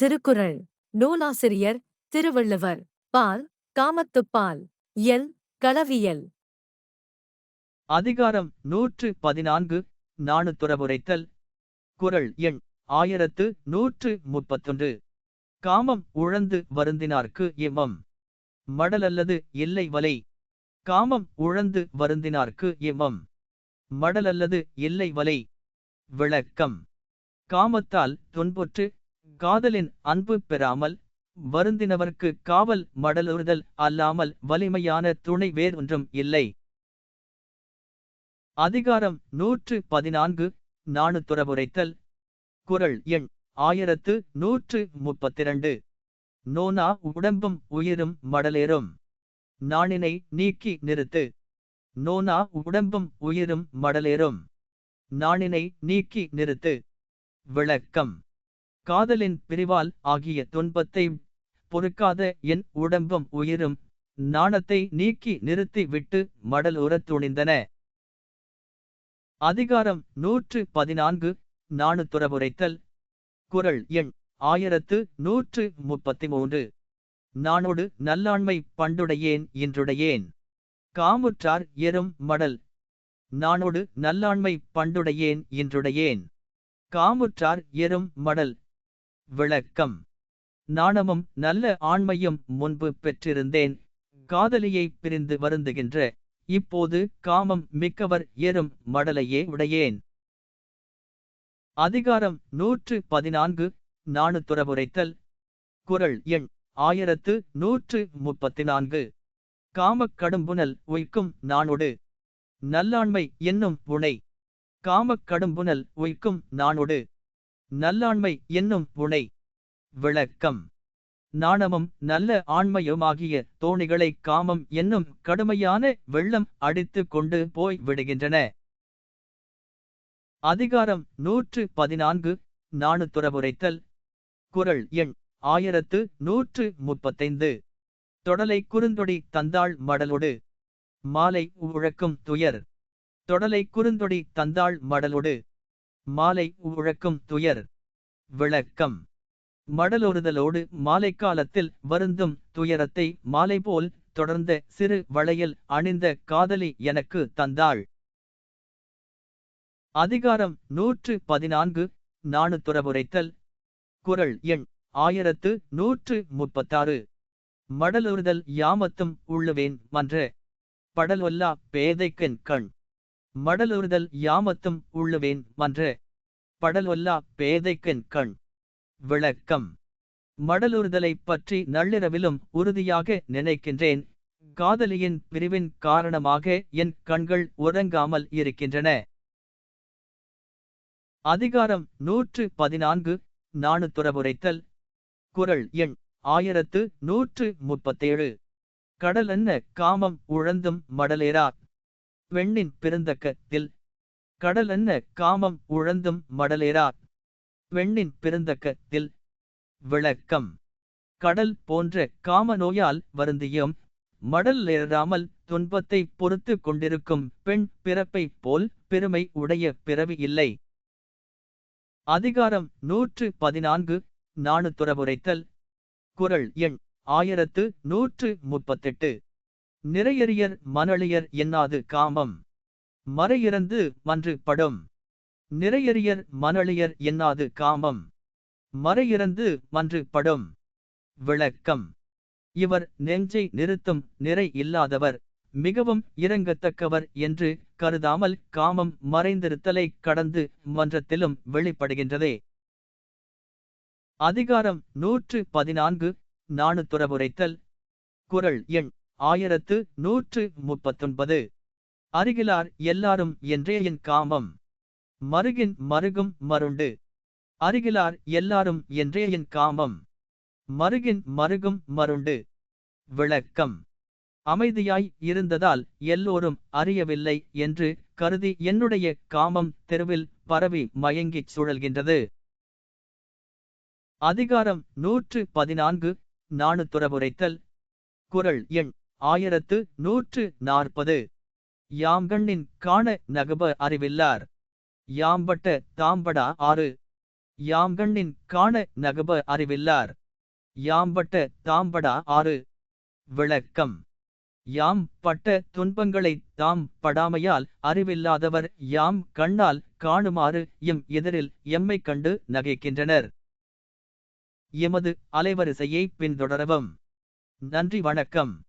திருக்குறள். நூலாசிரியர் திருவள்ளுவர். பால் காமத்துப்பால். எல். களவியல். அதிகாரம் நூற்று பதினான்கு நாணுத்துறவுரைத்தல் குறள் எண் ஆயிரத்து நூற்று முப்பத்தொன்று. காமம் உழந்து வருந்தினார்க்கு இம்மம். மடலல்லது இல்லை வலை. காமம் உழந்து வருந்தினார்க்கு இம்மம். மடலல்லது இல்லை வலை. விளக்கம். காமத்தால் துன்புற்று காதலின் அன்பு பெறாமல் வருந்தினவர்க்கு காவல் மடலுறுதல் அல்லாமல் வலிமையான துணை வேறொன்றும் இல்லை. அதிகாரம் நூற்று பதினான்கு நாணுத்துறவுரைத்தல் குறள் எண் ஆயிரத்து நூற்று முப்பத்திரண்டு. நோனா உடம்பும் உயிரும் மடலேறும். நாணினை நீக்கி நிறுத்து. நோனா உடம்பும் உயிரும் மடலேறும். நாணினை நீக்கி நிறுத்து. விளக்கம். காதலின் பிரிவால் ஆகிய துன்பத்தை பொறுக்காத என் உடம்பும் உயிரும் நாணத்தை நீக்கி நிறுத்தி விட்டு மடல் உரத் துணிந்தன. அதிகாரம் நூற்று பதினான்கு நாணுத்துறவுரைத்தல் குறள் எண் ஆயிரத்து நூற்று முப்பத்தி மூன்று நானோடு நல்லாண்மை பண்டுடையேன் இன்றுடையேன். காமுற்றார் எரும் மடல். நானோடு நல்லாண்மை பண்டுடையேன் இன்றுடையேன். காமுற்றார் எரும் மடல். விளக்கம். நாணமும் நல்ல ஆண்மையும் முன்பு பெற்றிருந்தேன். காதலியை பிரிந்து வருந்துகின்ற இப்போது காமம் மிக்கவர் ஏறும் மடலையே உடையேன். அதிகாரம் நூற்று பதினான்கு நாணுத்துறவுரைத்தல் குறள் எண் ஆயிரத்து நூற்று முப்பத்தி நான்கு காமக் கடும்புனல் உய்க்கும் நானொடு நல்லாண்மை என்னும் புனை காமக் கடும்புனல் உய்க்கும் நானொடு நல்லாண்மை என்னும் புனை விளக்கம். நாணமும் நல்ல ஆண்மையுமாகிய தோணிகளை காமம் என்னும் கடுமையான வெள்ளம் அடித்து கொண்டு போய் விடுகின்றன. அதிகாரம் நூற்று பதினான்கு நாணுத்துறவுரைத்தல். குறள் எண் ஆயிரத்து நூற்று முப்பத்தைந்து. தொடலை குறுந்தொடி தந்தாள் மடலொடு. மாலை உழக்கும் துயர். தொடலை குறுந்தொடி தந்தாள் மடலோடு. மாலை உழக்கும் துயர். விளக்கம். மடலொருதலோடு மாலைக்காலத்தில் வருந்தும் துயரத்தை மாலை போல் தொடர்ந்த சிறு வளையல் அணிந்த காதலி எனக்கு தந்தாள். அதிகாரம் நூற்று பதினான்கு நாணுத்துறவுரைத்தல் குறள் எண் ஆயிரத்து நூற்று முப்பத்தாறு. மடலுறுதல் யாமத்தும் உள்ளுவேன் மன்ற. படலொல்லா பேதைக்கென் கண். மடலுறுதல் யாமத்தும் உள்ளுவேன் மன்ற படலொல்லா பேதைக்கென் கண். விளக்கம். மடலுறுதலை பற்றி நள்ளிரவிலும் உறுதியாக நினைக்கின்றேன். காதலியின் பிரிவின் காரணமாக என் கண்கள் உறங்காமல் இருக்கின்றன. அதிகாரம் நூற்று பதினான்கு நாணுத்துறவுரைத்தல் குறள் எண் ஆயிரத்து நூற்று முப்பத்தேழு. கடலென்ன காமம் உழந்தும் மடலேரா பெண்ணின் பிறந்தக்கத்தில் கடலென்ன காமம் உழந்தும் மடலேரா பெண்ணின் பிறந்தக்கத்தில் விளக்கம். கடல் போன்ற காம நோயால் வருந்தியும் மடல் ஏறாமல் துன்பத்தை பொறுத்து கொண்டிருக்கும் பெண் பிறப்பை போல் பெருமை உடைய பிறவி இல்லை. அதிகாரம் நூற்று பதினான்கு நாணுத்துறவுரைத்தல் குறள் எண் ஆயிரத்து நூற்று முப்பத்தெட்டு. நிறையறியர் மணலியர் என்னாது காமம்? மறையிறந்து மன்று படும். நிறையறியர் மணலியர் என்னாது காமம்? மறையிறந்து மன்று படும். விளக்கம். இவர் நெஞ்சை நிறுத்தும் நிறை இல்லாதவர் மிகவும் இறங்கத்தக்கவர் என்று கருதாமல் காமம் மறைந்திருத்தலை கடந்து மன்றத்திலும் வெளிப்படுகின்றதே. அதிகாரம் நூற்று பதினான்கு நாணுத்துறவுரைத்தல் குறள் எண் ஆயிரத்து நூற்று முப்பத்தொன்பது. அருகிலார் எல்லாரும் என்றே என் காமம். மருகின் மருகும் மருண்டு. அருகிலார் எல்லாரும் என்றே என் காமம். மருகின் மருகும் மருண்டு. விளக்கம். அமைதியாய் இருந்ததால் எல்லோரும் அறியவில்லை என்று கருதி என்னுடைய காமம் தெருவில் பரவி மயங்கிச் சுழல்கின்றது. அதிகாரம் நூற்று பதினான்கு. நாணுத்துறவுரைத்தல் குறள் எண் ஆயிரத்து நூற்று நாற்பது. யாம்கண்ணின் காண நகப அறிவில்லார். யாம்பட்ட தாம்படா ஆறு. யாம்கண்ணின் காண நகப அறிவில்லார். யாம்பட்ட தாம்படா ஆறு. விளக்கம். யாம் பட்ட துன்பங்களைத் தாம் படாமையால் அறிவில்லாதவர் யாம் கண்ணால் காணுமாறு எம் எதிரில் எம்மைக் கண்டு நகைக்கின்றனர். எமது அலைவரிசையை பின்தொடரவும். நன்றி வணக்கம்.